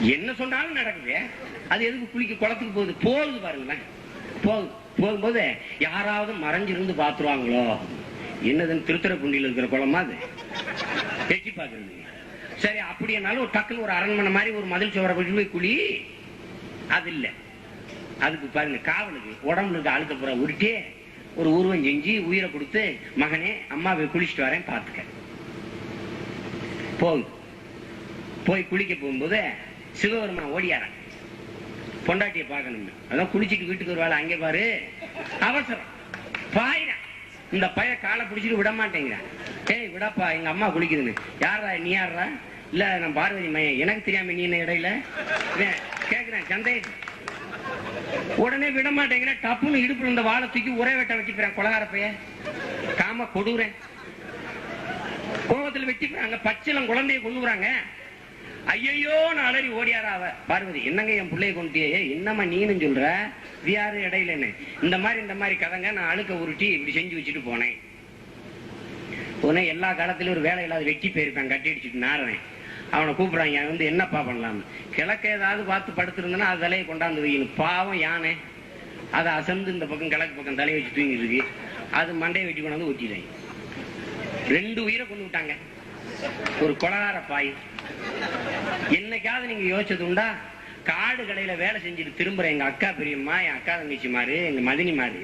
என்ன சொன்னாலும் நடக்குது. அது எதுக்கு குளிக்க குளத்துக்கு போகுது? போகுது பாருங்களேன். போகுது. போகும்போது யாராவது மறைஞ்சிருந்து பாத்துருவாங்களோ? என்னதுன்னு திருத்துறைப்பூண்டியில் இருக்கிற குளமா அது? எட்டி பாக்குறது. சரி அப்படின்னாலும் ஒரு டக்குன்னு ஒரு அரண்மனை மாதிரி ஒரு மதில் சுவரை போய் போய் குழி அது இல்ல. அதுக்கு பாருங்க காவலுக்கு உடம்புல இருக்க அழுத்த புற உருட்டே ஒரு உருவம் செஞ்சு உயிரை கொடுத்து மகனே அம்மாவை குளிச்சுட்டு வரேன் பாத்துக்க. போகுது. போய் குளிக்க போகும்போது சிவபெருமான் ஓடியாரன். பொண்டாட்டிய பார்க்கணும்னு. அதான் குளிச்சுட்டு வீட்டுக்கு ஒரு வேலை அங்கே பாரு. அவசரம். பாயிரா இந்த பைய காலை பிடிச்சிட்டு விட மாட்டேங்கிறான் ஏய் விடப்பா எங்க அம்மா குளிக்குதுன்னு. யாரா நீ யாரா இல்ல நான் பார்வதி மையம். எனக்கு தெரியாம நீ என்ன இடையில? கேக்குறேன் சந்தேகம். உடனே விட மாட்டேங்கிறேன் டப்புன்னு இடுப்புல இந்த வாழை தூக்கி உரை வெட்ட வச்சுக்கிறேன் கொலகார பைய காம கொடுறேன் கோபத்தில் வெட்டிக்கிறாங்க பச்சிலம் குழந்தைய கொண்டுறாங்க ஐயையோ நான் அலறி ஓடியாராவ அவ? பார்வதி என்னங்க என் பிள்ளைய கொண்டுட்டியே என்னம்மா நீனும் சொல்ற? வியாரு இடையிலன்னு. இந்த மாதிரி இந்த மாதிரி கதைங்க நான் அழுக்க உருட்டி இப்படி செஞ்சு வச்சுட்டு போனேன். உடனே எல்லா காலத்திலும் ஒரு வேலை இல்லாத வெட்டி போயிருப்பேன் கட்டி அடிச்சுட்டு நாடுறேன் அவனை கூப்பிடுறாங்க அவன் வந்து என்னப்பா பண்ணலாம் கிழக்க ஏதாவது பார்த்து படுத்திருந்தனா அது தலையை கொண்டாந்து வைக்கணும். பாவம் யானை. அதை அசந்து இந்த பக்கம் கிழக்கு பக்கம் தலையை வச்சு தூங்கிட்டு இருக்கு. அது மண்டையை வெட்டி கொண்டாந்து ஒட்டிடுறாங்க ரெண்டு உயிரை கொண்டு விட்டாங்க. ஒரு கொலகார பாய். என்னைக்காவது நீங்க யோசிச்சது உண்டா? காடு கடையில வேலை செஞ்சுட்டு திரும்புற எங்க அக்கா பெரியம்மா என் அக்கா தங்கச்சி மாறு எங்க மதினி மாறு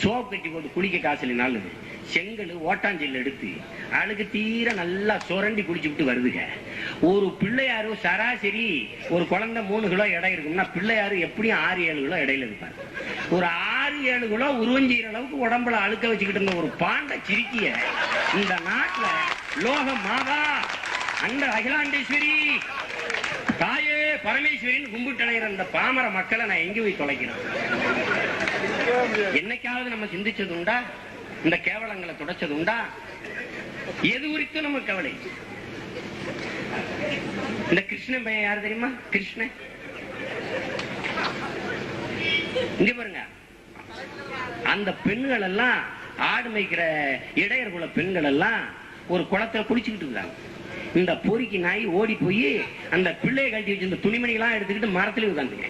சோப் கட்டி போட்டு குளிக்க காசு இல்லைனாலும் செங்கல் ஓட்டாஞ்சல் எடுத்து அழுக்கு தீர நல்லா சுரண்டி குடிச்சு விட்டு வருதுங்க ஒரு பிள்ளையாரு சராசரி ஒரு குழந்தை மூணு கிலோ எடை இருக்கும்னா பிள்ளையாரு எப்படியும் ஆறு ஏழு கிலோ இடையில இருப்பாரு. ஒரு ஆறு ஏழு கிலோ உருவஞ்சிற அளவுக்கு உடம்புல அழுக்க வச்சுக்கிட்டு இருந்த ஒரு பாண்ட சிரிக்கிய இந்த நாட்டுல லோக மாதா அந்த அகிலாண்டேஸ்வரி ஈஸ்வரின் கும்பிட்டு அந்த பாமர மக்களை நான் எங்க போய் தொலைக்கிறேன்? என்னைக்காவது நம்ம சிந்திச்சது உண்டா? இந்த கேவலங்களை துடைச்சது உண்டா? எது குறித்து நம்ம கவலை. இந்த கிருஷ்ணன் பையன் யாரு தெரியுமா? கிருஷ்ணன். இங்க பாருங்க. அந்த பெண்கள் எல்லாம் ஆடு மேய்க்கிற இடையர் குல பெண்கள் எல்லாம் ஒரு குளத்துல குளிச்சுக்கிட்டு இருந்தாங்க. இந்த பொறிக்கு நாய் ஓடி போய் அந்த பிள்ளையை கழட்டி வச்சிருந்த துணிமணிகளாம் எடுத்துக்கிட்டு மரத்துல உட்காந்துங்க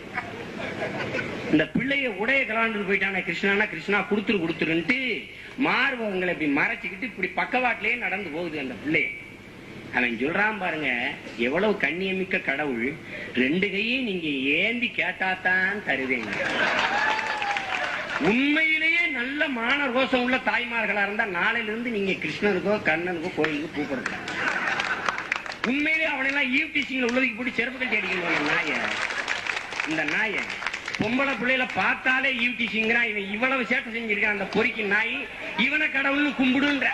இந்த பிள்ளைய உடைய கலாண்டு போயிட்டான கிருஷ்ணானா கிருஷ்ணா குடுத்துரு குடுத்துருன்ட்டு மார்பகங்களை இப்படி மறைச்சுக்கிட்டு இப்படி பக்கவாட்டிலேயே நடந்து போகுது அந்த பிள்ளை. அவன் சொல்றான் பாருங்க எவ்வளவு கண்ணியமிக்க கடவுள் ரெண்டு கையும் நீங்க ஏந்தி கேட்டாதான் தருவேங்க உண்மையிலேயே நல்ல மான ரோசம் உள்ள தாய்மார்களா இருந்தா நாளையில இருந்து நீங்க கிருஷ்ணனுக்கோ கண்ணனுக்கோ கோயிலுக்கு கூப்பிடுங்க உண்மையிலே அவனெல்லாம் ஈவ் டீச்சிங்ல உள்ளதுக்கு போட்டு செருப்பு கட்டி அடிக்கணும் நாய? இந்த நாய. பொம்பளை பிள்ளையில பார்த்தாலே ஈவ் டீச்சிங்கிறான் இவன் இவ்வளவு சேட்டை செஞ்சிருக்கான். அந்த பொறிக்கு நாய். இவனை கடவுள்னு கும்பிடுன்ற.